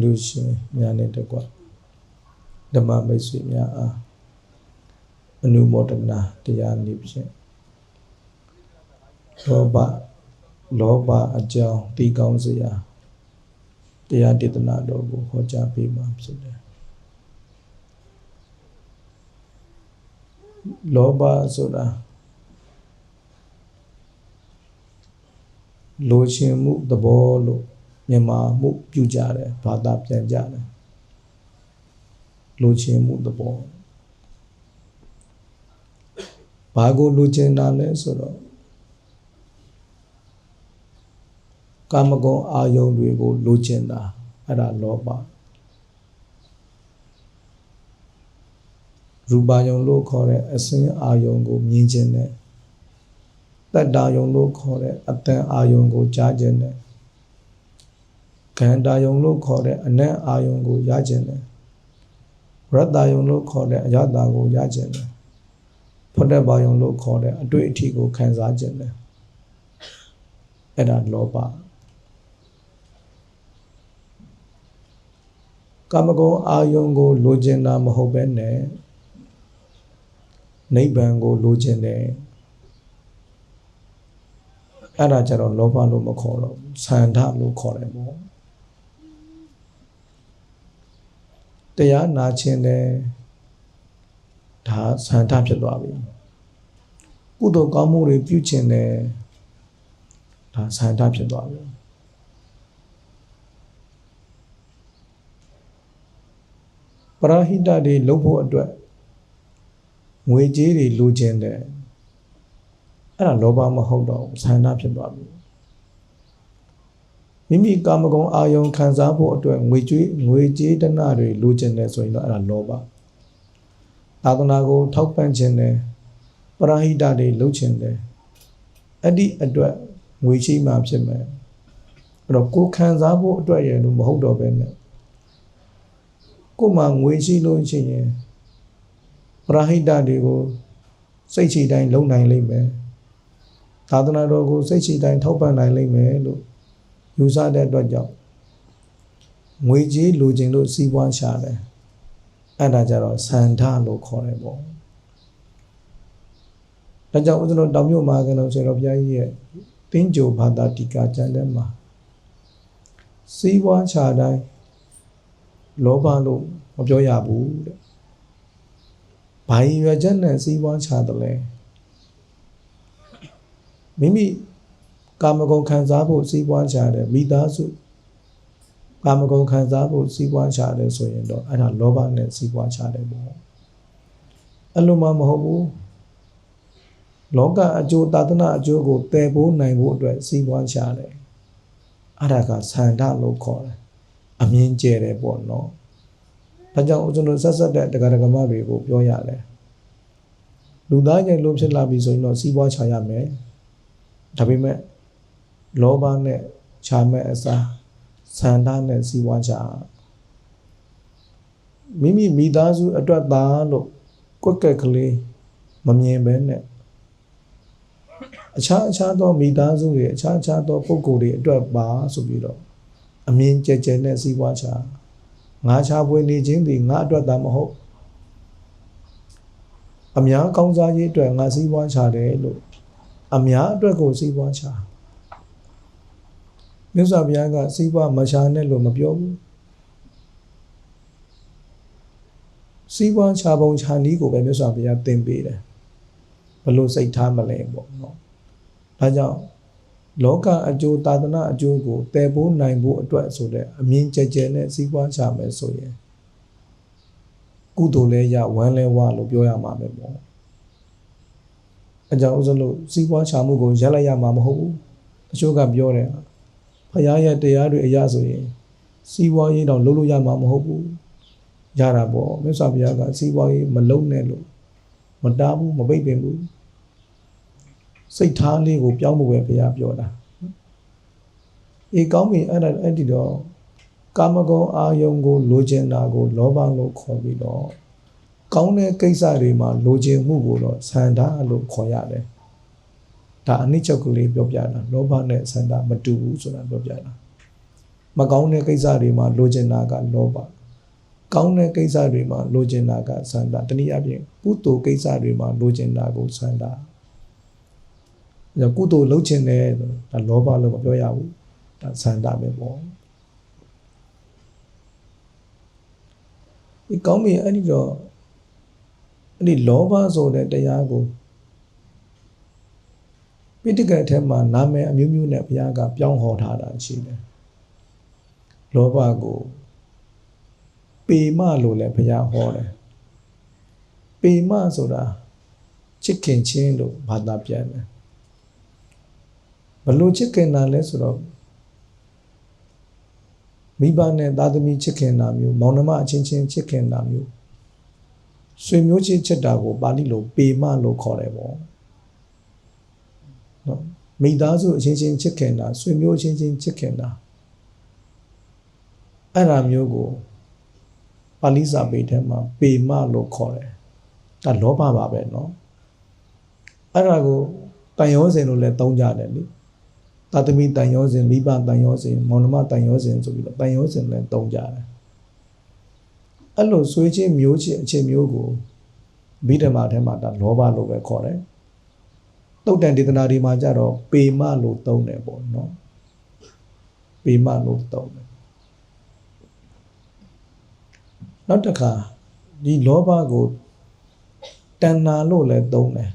လူရှင်များနဲ့တကွဓမ္မမိတ်ဆွေများအားအနုမောဒနာတရားနေဖြင့်လောဘလောဘအကြောင်းတည်ကောင်းစရာတရားဒေသနာတော်ကိုဟောကြားပေးမှာဖြစ်တယ်လောဘဆိုတာလိုချင်မှုသဘောလို့ မြန်မာမှုပြုကြတယ်ဘာသာပြန်ကြတယ်လိုချင်မှုသဘောဘာကိုလိုချင်တာလဲဆိုတော့ကာမဂုဏ်အာယုန်တွေကိုလိုချင်တာအဲ့ဒါလောဘရူပါယုံလို့ခေါ်တဲ့အစင်းအာယုံကိုမြင်ခြင်းနဲ့တတ္တာယုံလို့ခေါ်တဲ့အတန်အာယုံကိုကြားခြင်းနဲ့ ခန္ဓာယုံလို့ခေါ်တဲ့အနတ်အာယုံကိုရခြင်းနဲ့ရတ္တယုံလို့ခေါ်တဲ့အရတ္တကိုရခြင်းနဲ့ဖုဒ္ဓဘာယုံလို့ခေါ်တဲ့အတွေ့အထိကိုခံစားခြင်းနဲ့အဲ့ဒါလောဘကာမဂုဏ်အာယုံကိုလိုချင်တာမဟုတ်ပဲနဲ့နိဗ္ဗာန်ကိုလိုချင်တယ်အဲ့ဒါကြတော့လောဘလို့မခေါ်တော့ဘူးဆန္ဒလို့ခေါ်တယ်ပေါ့ တရားနာခြင်းတယ်ဒါဆန္ဒဖြစ်သွားပြီကုသိုလ်ကောင်းမှုတွေပြုခြင်းတယ်ဒါဆန္ဒဖြစ်သွားပြီပရဟိတတွေလုပ်ဖို့အတွက်ငွေကြေးတွေလိုချင်တယ်အဲ့ဒါလောဘမဟုတ်တော့ဆန္ဒဖြစ်သွားပြီ မိမိကာမဂုဏ်အာယုံခံစားဖို့အတွက်ငွေကြေးငွေကြေးတဏတွေလိုချင်တယ်ဆိုရင်တော့အဲ့ဒါလောဘသာသနာကိုထောက်ပံ့ခြင်းတယ်ပရဟိတတွေလုပ်ခြင်းတယ်အဲ့ဒီအတွက်ငွေရှိမှဖြစ်မယ်အဲ့တော့ကိုခံစားဖို့အတွက်ရလို့မဟုတ်တော့ပဲနဲ့ကိုမှငွေရှိလို့ရှိရင်ပရဟိတတွေကိုစိတ်ချတိုင်းလုံနိုင်လိမ့်မယ်သာသနာတော်ကိုစိတ်ချတိုင်းထောက်ပံ့နိုင်လိမ့်မယ်လို့ ယူဆတဲ့အတွက်ကြောင့်ငွေကြေးလိုချင်လို့စီးပွားရှာတယ်အဲ့ဒါကြတော့ဆန္ဒလို့ခေါ်တယ်ပေါ့ဒါကြောင့်ဦးဇင်းတို့တောင်မြို့မှာကတော်ဆရာတော်ဘုရားကြီးရဲ့တင်းကြိုဘာသာတိကာကျမ်းထဲမှာစီးပွားရှာတိုင်းလောဘလို့မပြောရဘူးတဲ့ဘာရည်ရွယ်ချက်နဲ့စီးပွားချတယ်လဲမိမိ ကာမဂုဏ်ခံစားဖို့စီးပွားချတယ်မိသားစုကာမဂုဏ်ခံစားဖို့စီးပွားချတယ်ဆိုရင်တော့အဲ့ဒါလောဘနဲ့စီးပွားချတယ်ပေါ့အဲ့လိုမှမဟုတ်ဘူးလောကအကျိုးသာသနာအကျိုးကိုတည်ဖို့နိုင်ဖို့အတွက်စီးပွားချတယ်အဲ့ဒါကဆန္ဒလို့ခေါ်တယ်အမြင်ကျဲတယ်ပေါ့နော်ဒါကြောင့်ဦးဇင်းတို့ဆက်ဆက်တဲ့တရားဓမ္မတွေကိုပြောရတယ်လူသားချင်းလုံးဖြစ်လာပြီဆိုရင်တော့စီးပွားချရမယ်ဒါပေမဲ့ လောဘနဲ့ချမဲ့အစားဆန္ဒနဲ့စီးပွားချမိမိမိသားစုအတွက်သားလို့ကွက်ကက်ကလေးမမြင်ပဲနဲ့အခြားအခြားသောမိသားစုတွေအခြားအခြားသောပုဂ္ဂိုလ်တွေအတွက်ပါဆိုပြီးတော့အမြင်ကျကျနဲ့စီးပွားချငါချပွေနေခြင်းသည်ငါအတွက်သာမဟုတ်အများကောင်းစားရေးအတွက်ငါစည်းပွားချတယ်လို့အများအတွက်ကိုစည်းပွားချ မြတ်စွာဘုရားကစည်းပွားမချနဲ့လို့မပြောဘူးစည်းပွားချပုံချနည်းကိုပဲမြတ်စွာဘုရားသင်ပေးတယ်ဘလို့စိတ်ထားမလဲပေါ့နော်ဒါကြောင့်လောကအကျိုးသာသနာအကျိုးကိုတည်ဖို့နိုင်ဖို့အတွက်ဆိုတဲ့အမြင်ကြကြနဲ့စီးပွားချမယ်ဆိုရင်ကုသိုလ်လဲရဝမ်းလဲဝလို့ပြောရမှာပဲပေါ့အကြောင်းဥစဉ်လို့စီးပွားချမှုကိုရက်လိုက်ရမှာမဟုတ်ဘူးအချို့ကပြောတယ် ဖရာရဲ့တရားတွေအရာဆိုရင်စီးပွားရေးတော့လုပ်လို့ရမှာမဟုတ်ဘူးရတာပေါ့မြတ်စွာဘုရားကစီးပွားရေးမလုပ်နဲ့လို့မတားဘူးမပိတ်ပင်ဘူးစိတ်ထားလေးကိုပြောင်းဖို့ပဲဘုရားပြောတာအေးကောင်းပြီအဲ့ဒါအဲ့ဒီတော့ကာမဂုဏ်အာယုံကိုလိုချင်တာကို လောဘလို့ခေါ်ပြီးတော့ကောင်းတဲ့ကိစ္စတွေမှာလိုချင်မှုကိုတော့ဆန္ဒလို့ခေါ်ရတယ် ဒါအနိစ္စကလေးပြောပြတာလောဘနဲ့ဆန္ဒမတူဘူးဆိုတာပြောပြတာမကောင်းတဲ့ကိစ္စတွေမှာလိုချင်တာကလောဘကောင်းတဲ့ကိစ္စတွေမှာလိုချင်တာကစန္ဒတနည်းအားဖြင့်ကုသိုလ်ကိစ္စတွေမှာလိုချင်တာကိုစန္ဒဒါကုသိုလ်လုပ်ချင်တယ်ဒါလောဘလို့မပြောရဘူးဒါစန္ဒပဲပေါ့ဒီကောင်းပြီအဲ့ဒီတော့အဲ့ဒီလောဘဆိုတဲ့တရားကို ပိဋကတ်ထဲမှာနာမည်အမျိုးမျိုးနဲ့ဘုရားကပြောင်းဟောထားတာရှိတယ်လောဘကိုပေမလို့လည်းဘုရားဟောတယ်ပေမဆိုတာချစ်ခင်ချင်းလို့ဘာသာပြန်တယ်ဘလို့ချစ်ခင်တာလဲဆိုတော့မိဘနဲ့သားသမီးချစ်ခင်တာမျိုးမောင်နှမအချင်းချင်းချစ်ခင်တာမျိုးဆွေမျိုးချင်းချစ်တာကိုပါဠိလိုပေမလို့ခေါ်တယ်ပေါ့နော် မိသားစုအချင်းချင်းချစ်ခင်တာဆွေမျိုးအချင်းချင်းချစ်ခင်တာအဲ့ဒါမျိုးကိုပါဠိစာပေထဲမှာပေမလို့ခေါ်တယ်ဒါလောဘပါပဲเนาะအဲ့ဒါကိုတန်ရောစင်လို့လည်းသုံးကြတယ်လေသာသမီတန်ရောစင်မိဘတန်ရောစင်မောင်နှမတန်ရောစင်ဆိုပြီးတော့တန်ရောစင်လည်းသုံးကြတယ်အဲ့လိုဆွေးချင်းမျိုးချင်းအချင်းမျိုးကိုဗိဓမာထဲမှာဒါလောဘလို့ပဲခေါ်တယ် တုတ်တန်ဒေသနာတွေမှာကြတော့ပေမလို့သုံးတယ်ပေါ့နော်ပေမလို့သုံးတယ်နောက်တစ်ခါဒီလောဘကိုတဏ္ဏလို့လည်းသုံးတယ်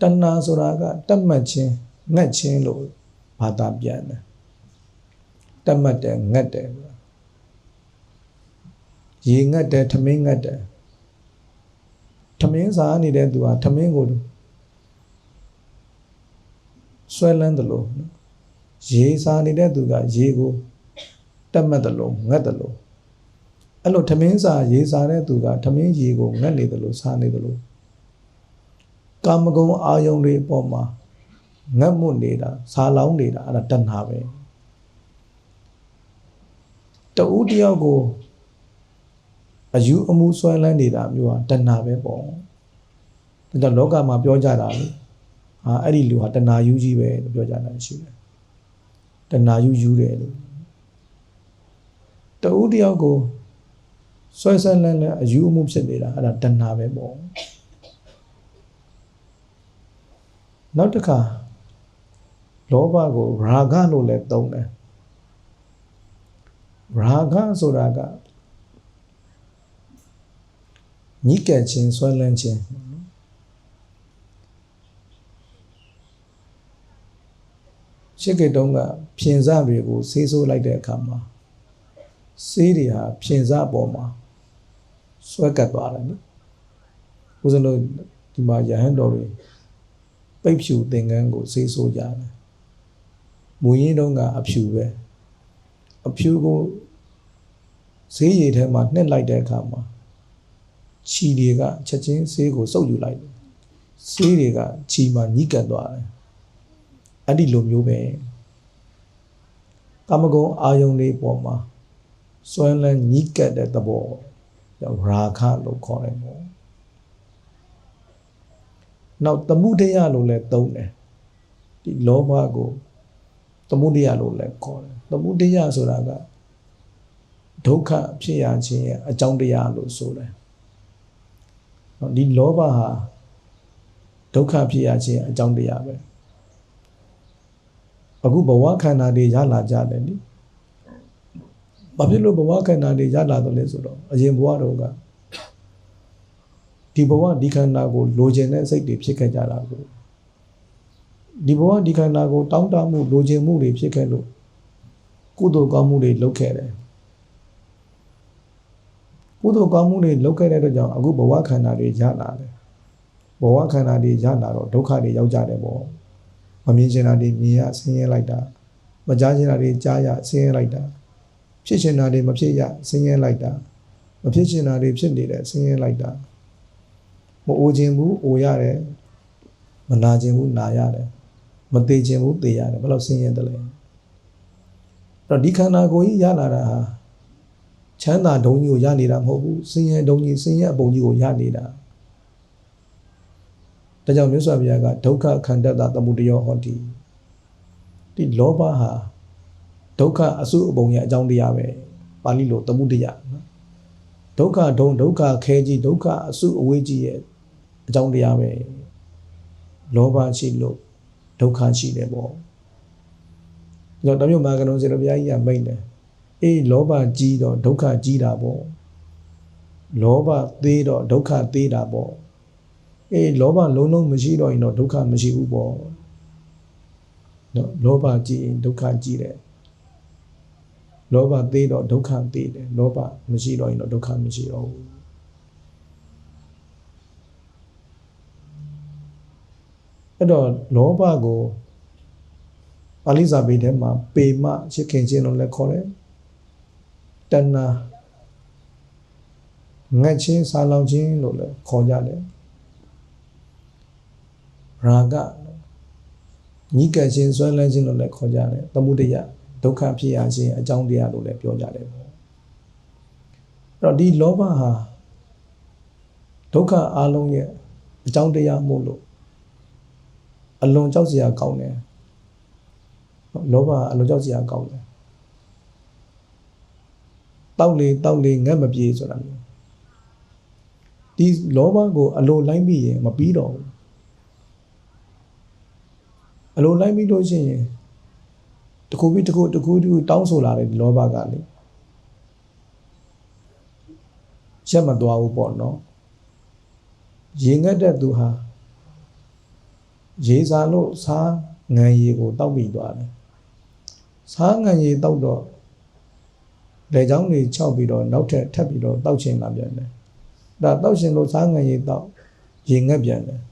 တဏ္ဏဆိုတာကတတ်မှတ်ခြင်းငတ်ခြင်းလို့ဘာသာပြန်တယ်တတ်မှတ်တယ်ငတ်တယ်ရေငတ်တယ်ထမင်းငတ်တယ်ထမင်းစားနေတဲ့သူဟာထမင်းကို ဆွဲလန်းတယ်လို့ရေစားနေတဲ့သူကရေကိုတတ်မှတ်တယ်လို့ငတ်တယ်လို့အဲ့လိုထမင်းစာရေးစားတဲ့သူကထမင်းရေကိုငတ်နေတယ်လို့စားနေတယ်လို့ကာမဂုဏ်အာယုန်တွေအပေါ်မှာငတ်မွနေတာစားလောင်းနေတာအဲ့ဒါတဏှာပဲတူတယောက်ကိုအယူအမှုဆွဲလန်းနေတာမျိုးဟာတဏှာပဲပေါ့ဒါကြောင့်လောကမှာပြောကြတာလေ ဟာအဲ့ဒီလူဟာတဏှာယူကြီးပဲလို့ပြောကြတာရှိတယ်တဏှာယူယူတယ်လို့တူတယောက်ကိုဆွဲဆွဲလန်းလန်းအယူအမှုဖြစ်နေတာအဲ့ဒါတဏှာပဲပေါ့နောက်တစ်ခါလောဘကိုရာဂလို့လည်းသုံးတယ်ရာဂဆိုတာကညှိကပ်ခြင်းဆွဲလန်းခြင်း ရှိကေတုံးကဖြင်စတွေကိုဆေးဆိုးလိုက်တဲ့အခါမှာဆေးတွေဟာဖြင်စပေါ်မှာဆွဲကပ်သွားတယ်နော်ဦးဇင်းတို့ဒီမှာယဟန်တော်တွေပိတ်ဖြူသင်္ကန်းကိုဆေးဆိုးကြတယ်မူရင်းတုန်းကအဖြူပဲအဖြူကိုဈေးရည်ထဲမှာနှစ်လိုက်တဲ့အခါမှာခြီတွေကချက်ချင်းဈေးကိုစုပ်ယူလိုက်တယ်ဈေးတွေကခြီမှာညှိကပ်သွားတယ် အဲ့ဒီလိုမျိုးပဲကာမဂုဏ်အာယုန်လေးပေါ်မှာစွဲလန်းညှိကပ်တဲ့သဘောကြောင့်ရာခလို့ခေါ်တယ်ပေါ့နောက်တမှုတရားလို့လည်းသုံးတယ်ဒီလောဘကိုတမှုတရားလို့လည်းခေါ်တယ်တမှုတရားဆိုတာကဒုက္ခဖြစ်ရခြင်းရဲ့အကြောင်းတရားလို့ဆိုတယ်ဒီလောဘဟာဒုက္ခဖြစ်ရခြင်းအကြောင်းတရားပဲ အခုဘဝခန္ဓာတွေရလာကြတယ်နိဘာဖြစ်လို့ဘဝခန္ဓာတွေရလာတယ်လဲဆိုတော့အရင်ဘဝတော့ကဒီဘဝဒီခန္ဓာကိုလိုချင်တဲ့စိတ်တွေဖြစ်ခဲ့ကြတာကိုဒီဘဝဒီခန္ဓာကိုတောင်းတမှုလိုချင်မှုတွေဖြစ်ခဲ့လို့ကုသိုလ်ကောင်းမှုတွေလုပ်ခဲ့တယ်ကုသိုလ်ကောင်းမှုတွေလုပ်ခဲ့တဲ့အတွက်ကြောင့်အခုဘဝခန္ဓာတွေရလာတယ်ဘဝခန္ဓာတွေရလာတော့ဒုက္ခတွေရောက်ကြတယ်ပေါ့ မမြင်ချင်တာတွေမြင်ရဆင်းရဲလိုက်တာမကြားချင်တာတွေကြားရဆင်းရဲလိုက်တာဖြစ်ချင်တာတွေမဖြစ်ရဆင်းရဲလိုက်တာမဖြစ်ချင်တာတွေဖြစ်နေတယ်ဆင်းရဲလိုက်တာမအိုခြင်းဘူးအိုရတယ်မနာခြင်းဘူးနာရတယ်မသေးခြင်းဘူးသေရတယ်ဘယ်လောက်ဆင်းရဲတယ်လဲတော့ဒီခန္ဓာကိုယ်ကြီးရလာတာဟာချမ်းသာဒုံကြီးကိုရနေတာမဟုတ်ဘူးဆင်းရဲဒုံကြီးဆင်းရဲအပုံကြီးကိုရနေတာ ဒါကြောင့်မြတ်စွာဘုရားကဒုက္ခခန္ဓာတာသမှုတယောဟောတိဒီလောဘဟာတဒုက္ခအစုအပုံရဲ့အကြောင်းတရားပဲပါဠိလိုသမုဒယနော်ဒုက္ခဒုံဒုက္ခခဲကြီးဒုက္ခအစုအဝေးကြီးရဲ့အကြောင်းတရားပဲလောဘရှိလို့ဒုက္ခရှိတယ်ပေါ့ကျွန်တော်တမျိုးမာကလုံးစေတော်ဘုရားကြီးကမိတ်တယ်အေးလောဘကြီးတော့ဒုက္ခကြီးတာပေါ့လောဘသေးတော့ဒုက္ခသေးတာပေါ့ အေးလောဘလုံးလုံးမရှိတော့ရင်တော့ဒုက္ခမရှိဘူးပေါ့နော်လောဘကြီးရင်ဒုက္ခကြီးတယ်လောဘသေးတော့ဒုက္ခသေးတယ်လောဘမရှိတော့ရင်တော့ဒုက္ခမရှိတော့ဘူးအဲ့တော့လောဘကိုပါဠိစာပေထဲမှာပေမရှစ်ခင်ခြင်းလို့လည်းခေါ်တယ်တဏ္ဏငတ်ချင်းစာလောင်ခြင်းလို့လည်းခေါ်ကြတယ် ရာဂညီကခြင်းဆွဲလန်းခြင်းလို့လည်းခေါ်ကြတယ်သမုဒယဒုက္ခဖြစ်ရခြင်းအကြောင်းတရားလို့လည်းပြောကြတယ်ပေါ့အဲ့တော့ဒီလောဘဟာဒုက္ခအလုံးရဲ့အကြောင်းတရားမို့လို့အလွန်ကြောက်စရာကောင်းတယ်လောဘအလွန်ကြောက်စရာကောင်းတယ်တောက်လေတောက်လေငတ်မပြေဆိုတာမျိုးဒီလောဘကိုအလိုလိုက်ပြီးရင်မပြီးတော့ဘူး အလိုလိုက်ပြီးလို့ရှိရင်တခုပြီးတခုတခုတခုတောင်းဆိုလာတယ်ဒီလောဘကလေရက်မသွားဘူးပေါ့နော်ရင်ငတ်တဲ့သူဟာရေစာလို့စားငံရည်ကိုတောက်ပြီးသွားတယ်စားငံရည်တောက်တော့လေချောင်းတွေခြောက်ပြီးတော့နောက်ထပ်ထပ်ပြီးတော့တောက်ချင်လာပြန်တယ်ဒါတောက်ချင်လို့စားငံရည်တောက်ရေငတ်ပြန်တယ်အဲ့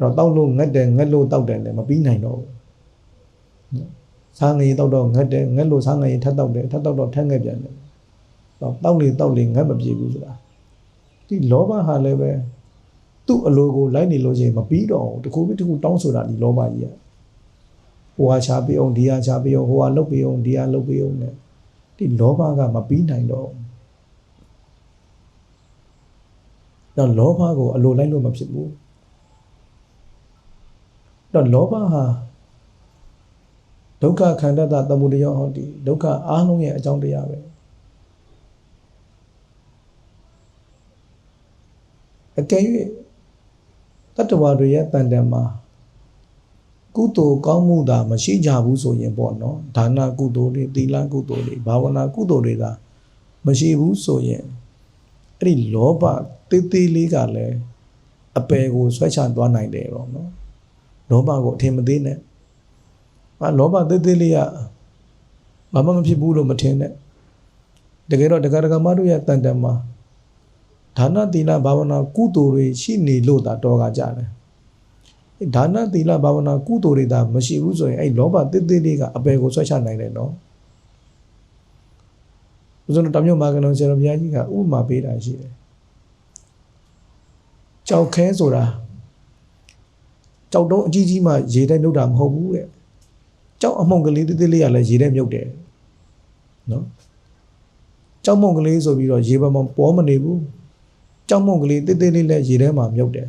တော့တောက်လို့ငတ်တယ်ငတ်လို့တောက်တယ်လည်းမပြီးနိုင်တော့ဘူးစားငံရည်တောက်တော့ငတ်တယ်ငတ်လို့စားငံရည်ထပ်တောက်တယ်ထပ်တောက်တော့ထပ်ငတ်ပြန်တယ်တော့တောက်လေတောက်လေငတ်မပြေဘူးဆိုတာဒီလောဘဟာလည်းပဲသူ့အလိုကိုလိုက်နေလို့ရှိရင်မပြီးတော့ဘူးတကူပြီးတကူတောင်းဆိုတာဒီလောဘကြီးอ่ะဟိုဟာချပေးအောင်ဒီဟာချပေးအောင်ဟိုဟာလှုပ်ပေးအောင်ဒီဟာလှုပ်ပေးအောင် ਨੇ ဒီလောဘကမပြီးနိုင်တော့ဘူးတော့လောဘကိုအလိုလိုက်လို့မဖြစ်ဘူး တော့လောဘဟာဒုက္ခခန္ဓာတသမုဒယဟောတိဒုက္ခအားလုံးရဲ့အကြောင်းတရားပဲအကယ်၍တတ္တဝါတွေရဲ့တန်တန်မှာကုသိုလ်ကောင်းမှုသာမရှိကြဘူးဆိုရင်ပေါ့နော်ဒါနကုသိုလ်တွေသီလကုသိုလ်တွေဘာဝနာကုသိုလ်တွေသာမရှိဘူးဆိုရင်အဲ့ဒီလောဘတေးသေးလေးကလည်းအပယ်ကိုဆွဲချသွားနိုင်တယ်ပေါ့နော် လောဘကိုအထင်မသေးနဲ့ဟာလောဘတေးသေးလေးကဘာမှမဖြစ်ဘူးလို့မထင်နဲ့တကယ်တော့တက္ကရာကမတို့ရဲ့တန်တန်မှာဒါနသီလဘာဝနာကုသိုလ်တွေရှိနေလို့သာတော်ကကြတယ်ဒါနသီလဘာဝနာကုသိုလ်တွေသာမရှိဘူးဆိုရင်အဲ့လောဘတစ်တစ်လေးကအပယ်ကိုဆွဲချနိုင်တယ်နော်ဦးဇုံတမျိုးမာကလုံးဆရာတော်ဘုရားကြီးကဥပမာပေးတာရှိတယ်ကြောက်ခဲဆိုတာ ကြောက်တုံးအကြီးကြီးမှရေထဲမြုပ်တာမဟုတ်ဘူးတဲ့ကြောက်အမှုန်ကလေးတစ်တစ်လေးကလည်းရေထဲမြုပ်တယ်နော်ကြောက်မုံကလေးဆိုပြီးတော့ရေပမောပေါ်မနေဘူးကြောက်မုံကလေးတစ်တစ်လေးလည်းရေထဲမှာမြုပ်တယ်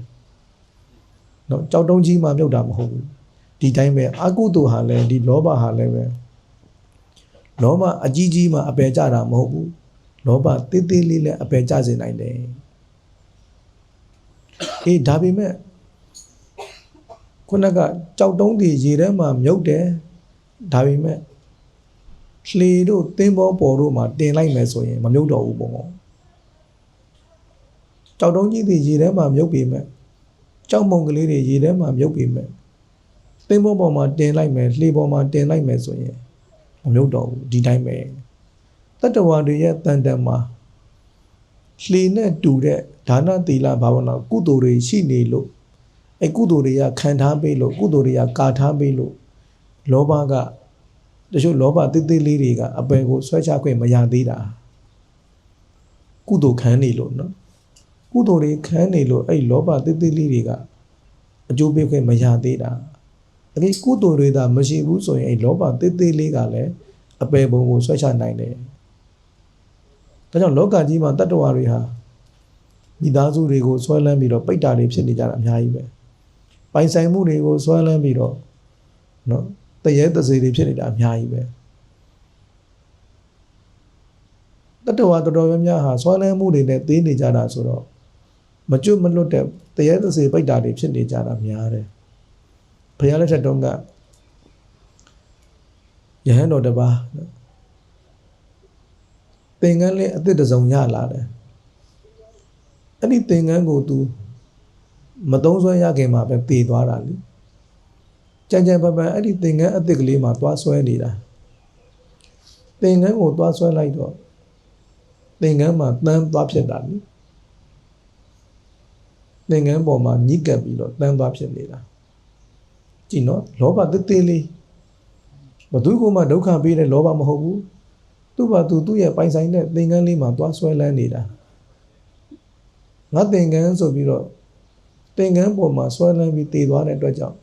နော်ကြောက်တုံးကြီးမှမြုပ်တာမဟုတ်ဘူးဒီတိုင်းပဲအကုသိုလ်ဟာလည်းဒီလောဘဟာလည်းပဲလောဘအကြီးကြီးမှအပယ်ကြတာမဟုတ်ဘူးလောဘသေးသေးလေးလည်းအပယ်ကြစေနိုင်တယ်အေးဒါပေမဲ့ ခုနကကြောက်တုံးတွေရေထဲမှာမြုပ်တယ်ဒါပေမဲ့လှေတို့သင်းဘောပေါ်တို့မှာတင်လိုက်မယ်ဆိုရင်မမြုပ်တော့ဘူးပေါ့ကြောက်တုံးကြီးတွေရေထဲမှာမြုပ်ပေမဲ့ကြောက်မုံကလေးတွေရေထဲမှာမြုပ်ပြီးမယ်သင်းဘောပေါ်မှာတင်လိုက်မယ်လှေပေါ်မှာတင်လိုက်မယ်ဆိုရင်မမြုပ်တော့ဘူးဒီတိုင်းပဲတတ္တဝါတွေရဲ့တန်တန်မှာလှေနဲ့တူတဲ့ဒါနသီလဘာဝနာကုသိုလ်တွေရှိနေလို့ အဲကုသိုလ်တွေကခံထားပေးလို့ကုသိုလ်တွေကကာထားပေးလို့လောဘကတချို့လောဘတိတ်တိတ်လေးတွေကအပယ်ကိုဆွဲချခွင့်မရသေးတာကုသိုလ်ခံနေလို့နော်ကုသိုလ်တွေခံနေလို့အဲ့လောဘတိတ်တိတ်လေးတွေကအကျိုးပေးခွင့်မရသေးတာအဲ့ဒီကုသိုလ်တွေသာမရှိဘူးဆိုရင်အဲ့လောဘတိတ်တိတ်လေးကလည်းအပယ်ပုံကိုဆွဲချနိုင်တယ်ဒါကြောင့်လောကကြီးမှာတတ္တဝါတွေဟာမိသားစုတွေကိုဆွဲလန်းပြီးတော့ပိတ်တာတွေဖြစ်နေကြတာအများကြီးပဲ ပိုင်ဆိုင်မှုတွေကိုဆွဲလန်းပြီးတော့နော်တရေတစေတွေဖြစ်နေတာအများကြီးပဲတတဝါတော်တော်များများဟာဆွမ်းလန်းမှုတွေနဲ့သေးနေကြတာဆိုတော့မကျွတ်မလွတ်တဲ့တရေသစေပိတ်တာတွေဖြစ်နေကြတာများတယ်ဘုရားလက်ထက်တုန်းကယဟန်တော်တစ်ပါးသင်္ကန်းလေးအသစ်တစ်စုံရလာတယ်အဲ့ဒီသင်္ကန်းကို तू မသုံးဆွဲရခင်မှာပဲတည်သွားတာလေကြံကြံပပန်အဲ့ဒီသင်္ကန်းအသစ်ကလေးမှာသွားဆွဲနေတာသင်္ကန်းကိုသွားဆွဲလိုက်တော့သင်္ကန်းမှာတန်းသွားဖြစ်တာလေသင်္ကန်းပေါ်မှာညှိကပ်ပြီးတော့တန်းသွားဖြစ်နေတာကြည့်နော်လောဘတစ်သေးလေးဘသူကမှဒုက္ခပေးတဲ့လောဘမဟုတ်ဘူးသူ့ဘာသူသူ့ရဲ့ပိုင်ဆိုင်တဲ့သင်္ကန်းလေးမှာသွားဆွဲလန်းနေတာငါသင်္ကန်းဆိုပြီးတော့ သင်္ကန်းပေါ်မှာဆွဲလန်းပြီးတည်သွားတဲ့အတွက်ကြောင့်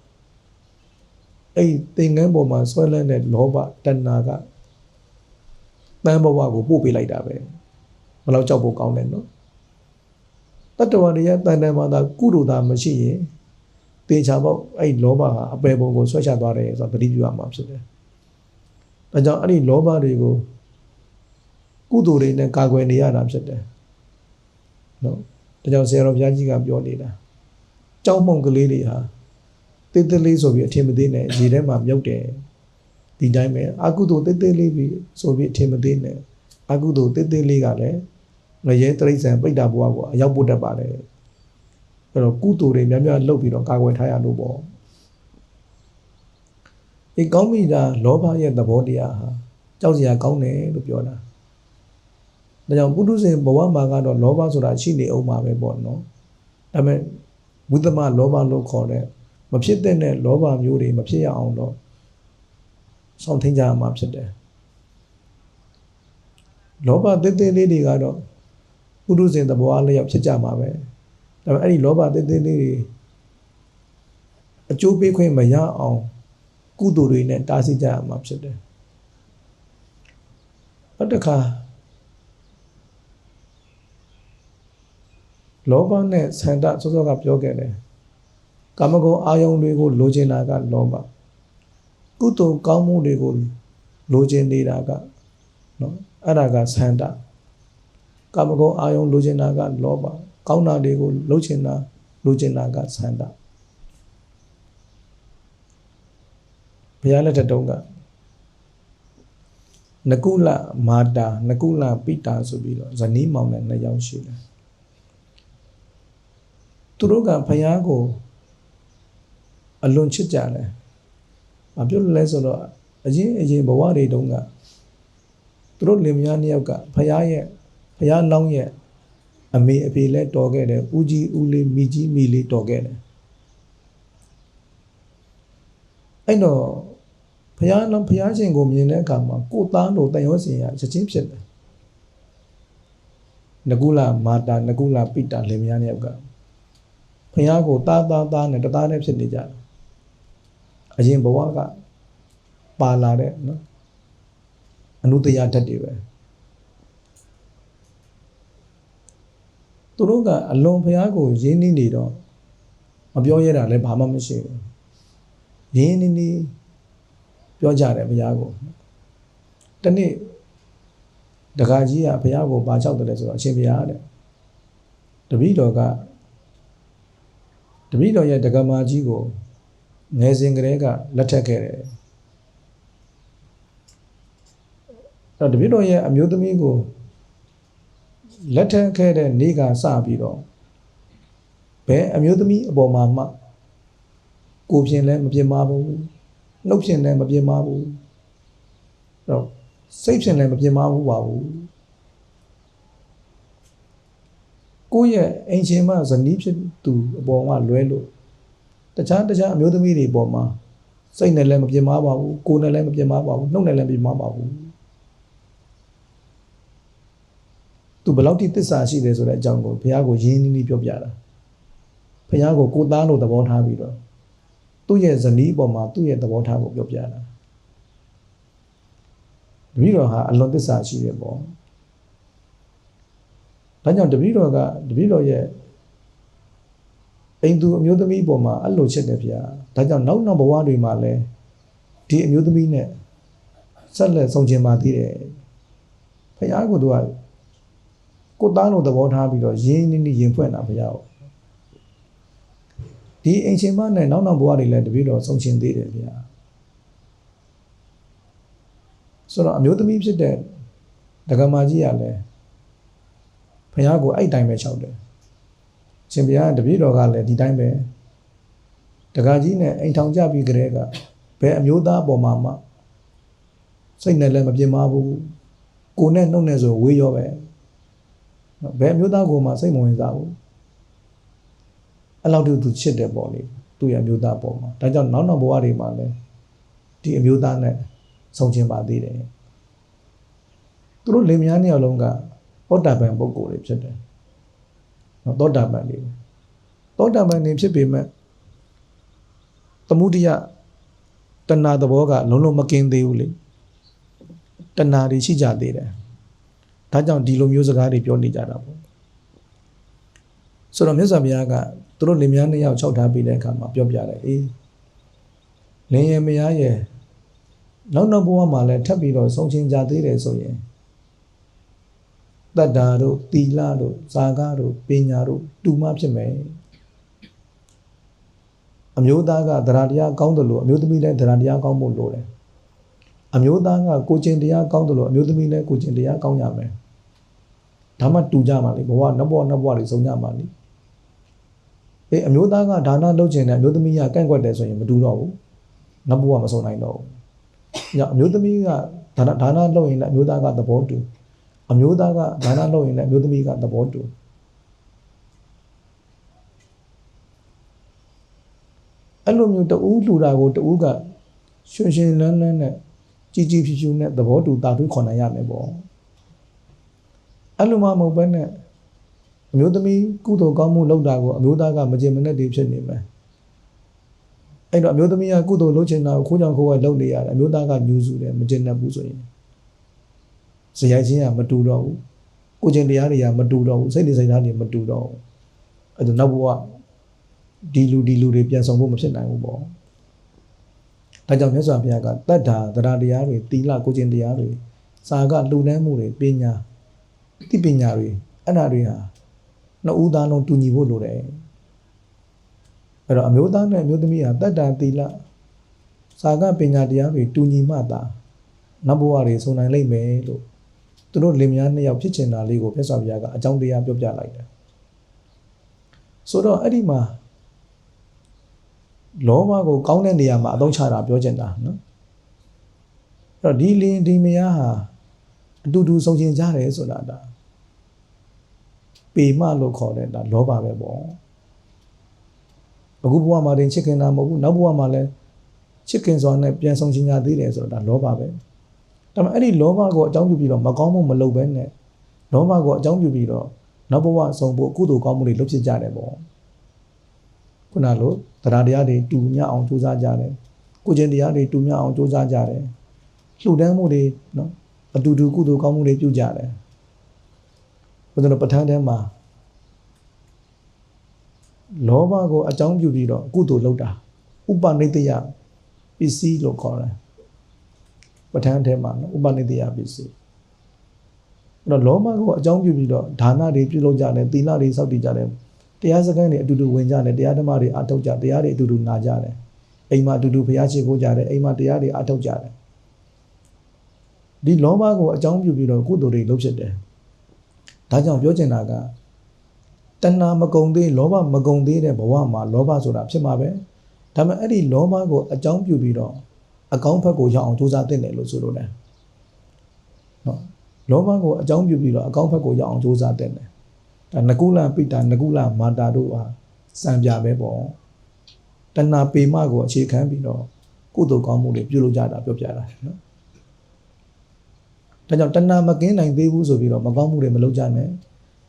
အဲ့ဒီသင်္ကန်းပေါ်မှာဆွဲလန်းတဲ့လောဘတဏှာကတန်ဘဝကိုပို့ပေးလိုက်တာပဲဘယ်လောက်ကြောက်ဖို့ကောင်းတယ်နော်တတ္တဝါတွေရဲ့တန်တန်မာသာကုသိုလ်သာမရှိရင်တေချာပေါ့အဲ့ဒီလောဘဟာအပယ်ပုံကိုဆွဲချသွားတယ်ဆိုတော့သတိပြုရမှာဖြစ်တယ်ဒါကြောင့်အဲ့ဒီလောဘတွေကိုကုသိုလ်တွေနဲ့ကာကွယ်နေရတာဖြစ်တယ်နော်ဒါကြောင့်ဆရာတော်ဘုရားကြီးကပြောနေတာ ကြောက်မှုန်ကလေးတွေဟာတိတ်တိတ်လေးဆိုပြီးအထင်မသေးနဲ့ရေထဲမှာမြုပ်တယ်ဒီတိုင်းပဲအကုသိုလ်တိတ်တိတ်လေးပြီးဆိုပြီးအထင်မသေးနဲ့အကုသိုလ်တိတ်တိတ်လေးကလည်းငရဲတရိစ္ဆာန်ပိဋ္ဌာဘဝကိုအရောက်ပို့တတ်ပါတယ်အဲ့တော့ကုသိုလ်တွေများများလုပ်ပြီးတော့ကာကွယ်ထားရလို့ပေါ့ဒီကောင်းပြီတာလောဘရဲ့သဘောတရားဟာကြောက်စရာကောင်းတယ်လို့ပြောတာဒါကြောင့်ပုထုဇဉ်ဘဝမှာကတော့လောဘဆိုတာရှိနေအောင်ပါပဲပေါ့နော်ဒါပေမဲ့ ဝိသမလောဘလို့ခေါ်တဲ့မဖြစ်တဲ့နဲ့လောဘမျိုးတွေမဖြစ်ရအောင်တော့စောင့်ထိန်ကြရမှာဖြစ်တယ်လောဘတိတ်တိတ်လေးတွေကတော့ပုထုဇဉ်သဘောအလျောက်ဖြစ်ကြမှာပဲဒါပေမဲ့အဲ့ဒီလောဘတိတ်တိတ်လေးတွေအကျိုးပေးခွင့်မရအောင်ကုသိုလ်တွေနဲ့တားဆီးကြရမှာဖြစ်တယ်နောက်တစ်ခါ လောဘနဲ့ဆန္ဒစောစောကပြောခဲ့တယ်ကာမဂုဏ်အာယုန်တွေကိုလိုချင်တာကလောဘကုသိုလ်ကောင်းမှုတွေကိုလိုချင်နေတာကနော်အဲ့ဒါကဆန္ဒကာမဂုဏ်အာယုန်လိုချင်တာကလောဘကောင်းတာတွေကိုလိုချင်တာလိုချင်တာကဆန္ဒဘုရားလက်ထက်တုန်းကနကုလမာတာနကုလပိတာဆိုပြီးတော့ဇနီးမောင်နဲ့နှစ်ယောက်ရှိတယ် သူတို့ကဘုရားကိုအလွန်ချစ်ကြတယ်။ဘာဖြစ်လို့လဲဆိုတော့အရင်အရင်ဘဝတွေတုန်းကသူတို့လင်မယားနှစ်ယောက်ကဘုရားရဲ့ဘုရားလောင်းရဲ့အမေအဖေလဲတော်ခဲ့တယ်။ဦးကြီးဦးလေးမိကြီးမိလေးတော်ခဲ့တယ်။အဲ့တော့ဘုရားလောင်းဘုရားရှင်ကိုမြင်တဲ့အခါမှာကိုသားလို့တန်ရောစင်ရချက်ချင်းဖြစ်တယ်။နကုလမာတာနကုလပိတာလင်မယားနှစ်ယောက်က ဖះကိုတာတာတာနဲ့တသားနဲ့ဖြစ်နေကြတယ်အရင်ဘဝကပါလာတဲ့နော်အနုတရာဓာတ်တွေပဲသူတို့ကအလွန်ဖះကိုရင်းနှီးနေတော့မပြောရတာလည်းဘာမှမရှိဘူးရင်းနှီးနှီးပြောကြတယ်ဘုရားကိုတနေ့ဒကာကြီးကဘုရားကိုဘာချောက်တယ်လဲဆိုတော့အရှင်ဘုရားတဲ့တပည့်တော်က တပည့်တော်ရဲ့ဒကမာကြီးကိုငယ်စဉ်ကတည်းကလက်ထပ်ခဲ့တယ်အဲ့တပည့်တော်ရဲ့အမျိုးသမီးကိုလက်ထပ်ခဲ့တဲ့နေ့ကစပြီးတော့ဘယ်အမျိုးသမီးအပေါ်မှာမှကိုဖြင်လဲမပြင်းမဘူးနှုတ်ဖြင်လဲမပြင်းမဘူးအဲ့တော့စိတ်ဖြင်လဲမပြင်းမဘူးပါဘူးကိုယ့်ရဲ့အိမ်ရှင်မဇနီးဖြစ် သူအပေါ်ကလွဲလို့တခြားတခြားအမျိုးသမီးတွေပေါ်မှာစိတ်နဲ့လည်းမပြင်းမပါဘူးကိုယ်နဲ့လည်းမပြင်းမပါဘူးနှုတ်နဲ့လည်းမပြင်းမပါဘူးသူဘယ်လောက်ထိသစ္စာရှိတယ်ဆိုတဲ့အကြောင်းကိုဘုရားကိုရင်းနှီးနှီးပြောပြတာဘုရားကိုကိုသားလို့သဘောထားပြီးတော့သူ့ရဲ့ဇနီးပေါ်မှာသူ့ရဲ့သဘောထားကိုပြောပြတာတပည့်တော်ဟာအလွန်သစ္စာရှိတယ်ပေါ့ဒါကြောင့်တပည့်တော်ကတပည့်တော်ရဲ့ အိမ်သူအမျိုးသမီးပေါ်မှာအဲ့လိုချစ်တယ်ဗျာဒါကြောင့်နောက်နောက်ဘဝတွေမှာလည်းဒီအမျိုးသမီးနဲ့ဆက်လက်ဆုံးကျင်ပါသေးတယ်ဖခင်ကသူကကိုသားလိုသဘောထားပြီးတော့ရင်းနှီးနှီးရင်ဖွင့်တာဘုရားကိုဒီအင်ရှင်မနဲ့နောက်နောက်ဘဝတွေလည်းတပည့်တော်ဆုံးရှင်သေးတယ်ဘုရားဆိုတော့အမျိုးသမီးဖြစ်တဲ့ဒကမာကြီးကလည်းဘုရားကိုအဲ့တိုင်းပဲလျှောက်တယ် ရှင်ဘုရားတပည့်တော်ကလည်းဒီတိုင်းပဲဒကာကြီးနဲ့အိမ်ထောင်ကြပြီးကြတဲ့ကဘယ်အမျိုးသားအပေါ်မှာမှစိတ်နဲ့လည်းမပြင်းမဘူးကိုယ်နဲ့နှုတ်နဲ့ဆိုဝေးရောပဲဘယ်အမျိုးသားကိုမှစိတ်မဝင်စားဘူးအဲ့လောက်တူသူချစ်တယ်ပေါ့လေသူ့ရဲ့အမျိုးသားပေါ်မှာဒါကြောင့်နောက်နောက်ဘဝတွေမှာလည်းဒီအမျိုးသားနဲ့ဆုံးချင်းပါသေးတယ်သူတို့လင်မယားနှစ်ယောက်လုံးကသောတာပန်ပုဂ္ဂိုလ်တွေဖြစ်တယ် နော်သောတာပန်တွေသောတာပန်တွေဖြစ်ပေမဲ့သမုဒိယတဏှာသဘောကလုံးလုံးမကင်းသေးဘူးလေတဏှာတွေရှိကြသေးတယ်ဒါကြောင့်ဒီလိုမျိုးစကားတွေပြောနေကြတာပေါ့ဆိုတော့မြတ်စွာဘုရားကသူတို့လင်မယားနှစ်ယောက်၆ထားပြီးတဲ့အခါမှာပြောပြတယ်အေးလင်ရမယားရဲ့နောက်နောက်ဘဝမှာလည်းထပ်ပြီးတော့ဆုံးချင်းကြသေးတယ်ဆိုရင် တတ္တာတို့သီလတို့ဇာကတို့ပညာတို့တူမဖြစ်မယ်အမျိုးသားကသရတရားကောင်းတယ်လို့အမျိုးသမီးလည်းသရတရားကောင်းဖို့လိုတယ်အမျိုးသားကကိုကျင်တရားကောင်းတယ်လို့အမျိုးသမီးလည်းကိုကျင်တရားကောင်းရမယ်ဒါမှတူကြမှာလေဘဝနှစ်ဘဝနှစ်ဘဝတွေစုံကြမှာလေအေးအမျိုးသားကဒါနလုပ်ခြင်းနဲ့အမျိုးသမီးကကန့်ကွက်တယ်ဆိုရင်မတူတော့ဘူးနှစ်ဘဝမစုံနိုင်တော့ဘူးညအမျိုးသမီးကဒါနဒါနလုပ်ရင်လည်းအမျိုးသားကသဘောတူ အမျိုးသားကဒါနလုပ်ရင်လည်းအမျိုးသမီးကသဘောတူအဲ့လိုမျိုးတူးလှူတာကိုတူးကရှင်ရှင်လန်းလန်းနဲ့ជីជីဖြူဖြူနဲ့သဘောတူတာထွေးခေါ်နိုင်ရမယ်ပေါ့အဲ့လိုမှမဟုတ်ဘဲနဲ့အမျိုးသမီးကုသိုလ်ကောင်းမှုလုပ်တာကိုအမျိုးသားကမကြင်မနဲ့တည်းဖြစ်နေမယ်အဲ့တော့အမျိုးသမီးကကုသိုလ်လုပ်ချင်တာကိုခိုးကြောင်ခိုးဝဲလုပ်နေရတယ်အမျိုးသားကညူးစုတယ်မကြင်တတ်ဘူးဆိုရင် ဇယိုက်ချင်းကမတူတော့ဘူးကိုကျင်တရားတွေကမတူတော့ဘူးစိတ်နေစိတ်သားတွေမတူတော့ဘူးအဲ့တော့နောက်ဘဝဒီလူဒီလူတွေပြန်ဆောင်ဖို့မဖြစ်နိုင်ဘူးပေါ့ဒါကြောင့်မြတ်စွာဘုရားကတတ္တာသရတရားတွေတီလကိုကျင်တရားတွေစာကလူနှမ်းမှုတွေပညာတိပညာတွေအဲ့ဒါတွေဟာနှစ်ဦးသားလုံးတူညီဖို့လိုတယ်အဲ့တော့အမျိုးသားနဲ့အမျိုးသမီးဟာတတ္တာတီလစာကပညာတရားတွေတူညီမှသာနောက်ဘဝတွေဆုံနိုင်လိမ့်မယ်လို့ သူတို့လင်မယားနှစ်ယောက်ဖြစ်ချင်တာလေးကိုမြတ်စွာဘုရားကအကြောင်းတရားပြောပြလိုက်တယ်ဆိုတော့အဲ့ဒီမှာလောဘကိုကောင်းတဲ့နေရာမှာအသုံးချတာပြောချင်တာနော်အဲ့တော့ဒီလင်ဒီမယားဟာအတူတူဆုံးချင်းကြတယ်ဆိုတာဒါပေမလို့ခေါ်တဲ့ဒါလောဘပဲပေါ့အခုဘဝမှာတင်ချစ်ခင်တာမဟုတ်ဘူးနောက်ဘဝမှာလည်းချစ်ခင်စွာနဲ့ပြန်ဆုံးချင်းကြသေးတယ်ဆိုတာဒါလောဘပဲ ဒါပေမဲ့အဲ့ဒီလောဘကိုအကြောင်းပြုပြီးတော့မကောင်းမှုမလုပ်ဘဲနဲ့လောဘကိုအကြောင်းပြုပြီးတော့နောက်ဘဝဆုံးဖို့ကုသိုလ်ကောင်းမှုတွေလုပ်ဖြစ်ကြတယ်ပေါ့ခုနလိုတရားတရားတွေတူမြအောင်ကြိုးစားကြတယ်ကိုကျင်တရားတွေတူမြအောင်ကြိုးစားကြတယ်လှူဒန်းမှုတွေနော်အတူတူကုသိုလ်ကောင်းမှုတွေပြုကြတယ်ဘုရားတို့ပဋ္ဌာန်းထဲမှာလောဘကိုအကြောင်းပြုပြီးတော့ကုသိုလ်လုပ်တာဥပနိတယပစ္စည်းလို့ခေါ်တယ် ပဋ္ဌာန်းထဲမှာနော်ဥပနိတယပစ္စည်းအဲ့တော့လောဘကိုအကြောင်းပြုပြီးတော့ဒါနတွေပြုလုပ်ကြတယ်သီလတွေစောင့်တည်ကြတယ်တရားစခန်းတွေအတူတူဝင်ကြတယ်တရားဓမ္မတွေအထောက်ကြတရားတွေအတူတူနာကြတယ်အိမ်မှာအတူတူဘုရားရှိခိုးကြတယ်အိမ်မှာတရားတွေအထောက်ကြတယ်ဒီလောဘကိုအကြောင်းပြုပြီးတော့ကုသိုလ်တွေလုပ်ဖြစ်တယ်ဒါကြောင့်ပြောချင်တာကတဏှာမကုံသေးလောဘမကုံသေးတဲ့ဘဝမှာလောဘဆိုတာဖြစ်မှာပဲဒါပေမဲ့အဲ့ဒီလောဘကိုအကြောင်းပြုပြီးတော့ အကောင်းဘက်ကိုရောက်အောင်ကြိုးစားသင့်တယ်လို့ဆိုလိုတယ်နော်လောဘကိုအကြောင်းပြုပြီးတော့အကောင်းဘက်ကိုရောက်အောင်ကြိုးစားသင့်တယ်ဒါနကုလပိတာနကုလမာတာတို့ဟာစံပြပဲပေါ့တဏှာပေမကိုအခြေခံပြီးတော့ကုသိုလ်ကောင်းမှုတွေပြုလုပ်ကြတာပြောပြတာနော်ဒါကြောင့်တဏှာမကင်းနိုင်သေးဘူးဆိုပြီးတော့မကောင်းမှုတွေမလုပ်ကြနဲ့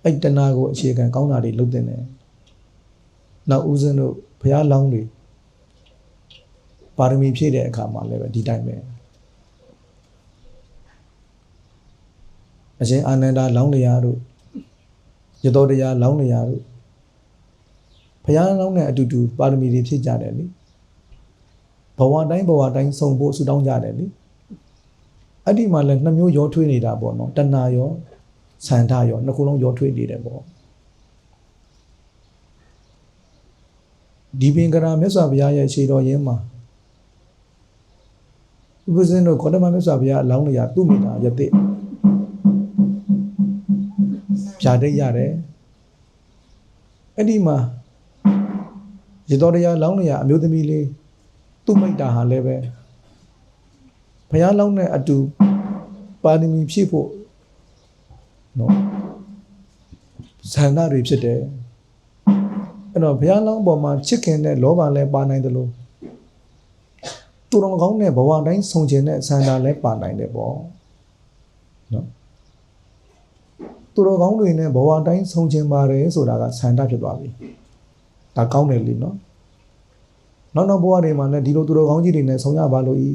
အဲ့တဏှာကိုအခြေခံကောင်းတာတွေလုပ်တဲ့နဲ့နောက်ဦးဇင်းတို့ဘုရားလောင်းတွေ ပါရမီဖြည့်တဲ့အခါမှာလည်းပဲဒီတိုင်းပဲအရှင်အာနန္ဒာလောင်းလျာတို့ရတော်တရားလောင်းလျာတို့ဘုရားလောင်းနဲ့အတူတူပါရမီတွေဖြည့်ကြတယ်လေဘဝတိုင်းဘဝတိုင်းစုံဖို့ဆူတောင်းကြတယ်လေအဲ့ဒီမှာလည်းနှစ်မျိုးရောထွေးနေတာပေါ့နော်တဏှာရောဆန္ဒရောနှစ်ခုလုံးရောထွေးနေတယ်ပေါ့ဒီပင်ကရာမြတ်စွာဘုရားရဲ့ခြေတော်ရင်းမှာ ဥပဇင်းတို့ခေါတ္တမမြတ်စွာဘုရားအလောင်းနေရသူ့မိတာယတိဖြာဒိတ်ရတယ်အဲ့ဒီမှာရတော်တရားလောင်းနေရအမျိုးသမီးလေးသူ့မိတာဟာလည်းပဲဘုရားလောင်းနဲ့အတူပါရမီဖြည့်ဖို့နော်ဇန္နာတွေဖြစ်တယ်အဲ့တော့ဘုရားလောင်းပေါ်မှာချစ်ခင်တဲ့လောဘလည်းပါနိုင်တယ်လို့ သူတော်ကောင်းတဲ့ဘဝတိုင်းဆုံးခြင်းတဲ့ဇန္နာလည်းပါနိုင်တယ်ပေါ့နော်သူတော်ကောင်းတွေနဲ့ဘဝတိုင်းဆုံးခြင်းပါတယ်ဆိုတာကဆန္ဒဖြစ်သွားပြီဒါကောင်းတယ်လीနော်နောက်နောက်ဘဝတွေမှာလည်းဒီလိုသူတော်ကောင်းကြီးတွေနဲ့ဆုံးရပါလို့ဤ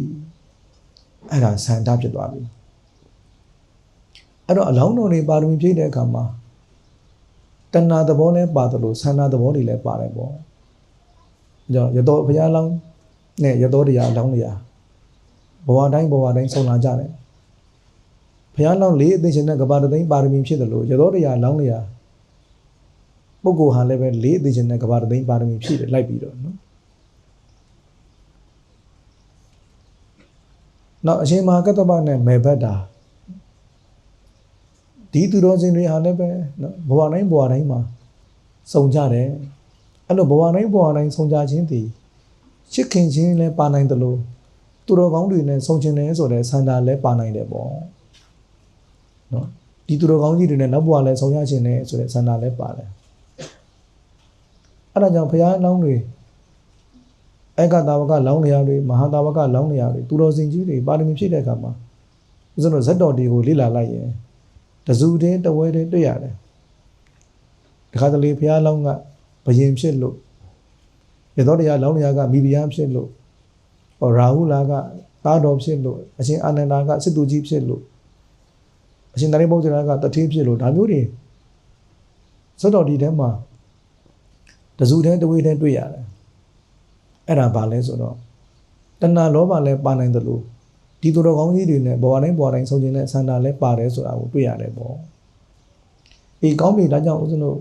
အဲ့ဒါဆန္ဒဖြစ်သွားပြီအဲ့တော့အလောင်းတော်တွေပါရမီဖြည့်တဲ့အခါမှာတဏှာသဘောလည်းပါတယ်လို့ဆန္ဒသဘောတွေလည်းပါတယ်ပေါ့ကြောင့်ရတော်ဘုရားလောင်း နဲ့ရတော်တရားလောင်းတရားဘဝတိုင်းဘဝတိုင်းဆုံးလာကြတယ်ဘုရားလောင်းလေးအသိရှင်တဲ့ကဘာတသိန်းပါရမီဖြစ်တယ်လို့ရတော်တရားလောင်းတရားပုဂ္ဂိုလ်ဟာလည်းပဲလေးအသိရှင်တဲ့ကဘာတသိန်းပါရမီဖြစ်တယ်လိုက်ပြီးတော့နော်နောက်အရှင်မဟာကတ္တပနဲ့မေဘတ်တာဒီသူတော်စင်တွေဟာလည်းပဲနော်ဘဝတိုင်းဘဝတိုင်းမှာစုံကြတယ်အဲ့လိုဘဝတိုင်းဘဝတိုင်းစုံကြခြင်းတည် ချစ်ခင်ခြင်းလည်းပါနိုင်တယ်လို့သူတော်ကောင်းတွေနဲ့စုံခြင်းတယ်ဆိုတဲ့ဆန္ဒလည်းပါနိုင်တယ်ပေါ့နော်ဒီသူတော်ကောင်းကြီးတွေနဲ့နောက်ဘဝလည်းစုံရခြင်းနဲ့ဆိုတဲ့ဆန္ဒလည်းပါတယ်အဲ့ဒါကြောင့်ဘုရားလောင်းတွေအေကတာဝကလောင်းနေရတွေမဟာတာဝကလောင်းနေရတွေသူတော်စင်ကြီးတွေပါရမီဖြည့်တဲ့အခါမှာဦးဇင်းတို့ဇတ်တော်တွေကိုလေ့လာလိုက်ရင်တစုတည်းတဝဲတည်းတွေ့ရတယ်တခါတလေဘုရားလောင်းကဘယင်ဖြစ်လို့ရ သောတရားလောင်းနေရကမိဖုရားဖြစ်လို့ဟောရာဟုလာကသားတော်ဖြစ်လို့အရှင်အာနန္ဒာကစစ်သူကြီးဖြစ်လို့အရှင်နရိဘုဒ္ဓရာကတထေးဖြစ်လို့ဒါမျိုးတွေဇတ်တော်ဒီထဲမှာတစုတည်းတဝဲတည်းတွေ့ရတယ်အဲ့ဒါဘာလဲဆိုတော့တဏှာလောဘလည်းပါနိုင်တယ်လို့ဒီသူတော်ကောင်းကြီးတွေနဲ့ဘဝတိုင်းဘဝတိုင်းဆုံးခြင်းနဲ့ဆန္ဒလည်းပါတယ်ဆိုတာကိုတွေ့ရတယ်ပေါ့အေးကောင်းပြီဒါကြောင့်ဦးဇင်းတို့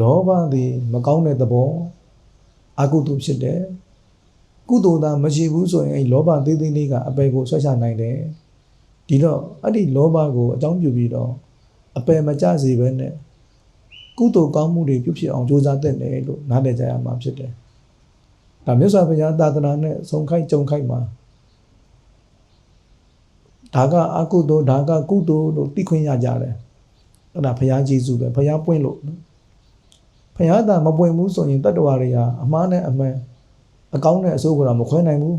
လောဘသည်မကောင်းတဲ့သဘော အကုသိုလ်ဖြစ်တယ်ကုသိုလ်သာမရှိဘူးဆိုရင်အဲလောဘသေးသေးလေးကအပယ်ကိုဆွဲချနိုင်တယ်ဒီတော့အဲ့ဒီလောဘကိုအကြောင်းပြုပြီးတော့အပယ်မကျစေဘဲနဲ့ကုသိုလ်ကောင်းမှုတွေပြုဖြစ်အောင်ကြိုးစားတဲ့တယ်လို့နားလည်ကြရမှာဖြစ်တယ်ဒါမြတ်စွာဘုရားသာသနာနဲ့ဆုံခိုက်ကြုံခိုက်မှာဒါကအကုသိုလ်ဒါကကုသိုလ်လို့သိခွင့်ရကြတယ်အဲ့ဒါဘုရားကျေးဇူးပဲဘုရားပွင့်လို့ ဘုရားသာမပွင့်ဘူးဆိုရင်တတ္တဝါတွေဟာအမှားနဲ့အမှန်အကောင်းနဲ့အဆိုးကိုတော့မခွဲနိုင်ဘူး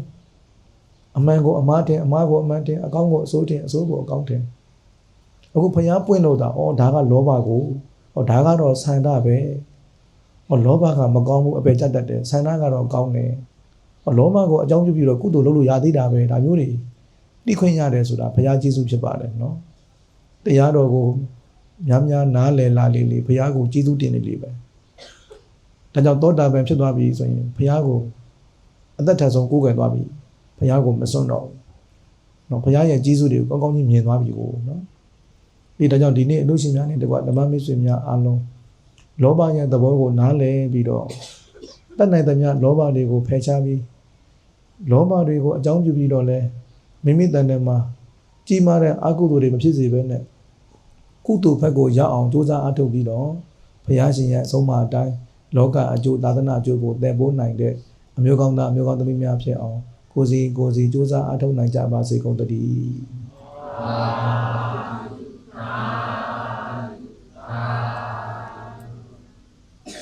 အမှန်ကိုအမှားတင်အမှားကိုအမှန်တင်အကောင်းကိုအဆိုးတင်အဆိုးကိုအကောင်းတင်အခုဘုရားပွင့်လို့တာဩဒါကလောဘကိုဩဒါကတော့ဆန္ဒပဲဩလောဘကမကောင်းဘူးအပေချက်တတ်တယ်ဆန္ဒကတော့ကောင်းတယ်ဩလောဘကိုအကြောင်းပြုပြီးတော့ကုသိုလ်လုပ်လို့ရသေးတာပဲဒါမျိုးတွေသိခွင့်ရတယ်ဆိုတာဘုရားကျေးဇူးဖြစ်ပါတယ်နော်တရားတော်ကိုများများနားလည်လာလေလေဘုရားကိုကျေးဇူးတင်နေလေပဲ ဒါကြောင့်သောတာပန်ဖြစ်သွားပြီဆိုရင်ဘုရားကိုအသက်ထက်ဆုံးကိုးကွယ်သွားပြီဘုရားကိုမစွန့်တော့ဘူးနော်ဘုရားရဲ့ကျေးဇူးတွေကိုကောင်းကောင်းကြီးမြင်သွားပြီကိုနော်ဒီဒါကြောင့်ဒီနေ့အလို့ရှင်များနဲ့တကွဓမ္မမိတ်ဆွေများအားလုံးလောဘရဲ့သဘောကိုနားလည်ပြီးတော့တတ်နိုင်သမျှလောဘတွေကိုဖယ်ရှားပြီးလောဘတွေကိုအကြောင်းပြုပြီးတော့လဲမိမိတန်တဲ့မှာကြီးမားတဲ့အကုသိုလ်တွေမဖြစ်စေဘဲနဲ့ကုသိုလ်ဘက်ကိုရောက်အောင်ကြိုးစားအားထုတ်ပြီးတော့ဘုရားရှင်ရဲ့အဆုံးအမအတိုင်း လောကအကျိုးသာသနာအကျိုးကိုတည်ပိုးနိုင်တဲ့အမျိုးကောင်းသားအမျိုးကောင်းသမီးများဖြစ်အောင်ကိုစီကိုစီစူးစမ်းအထောက်နိုင်ကြပါစေကုန်တည်း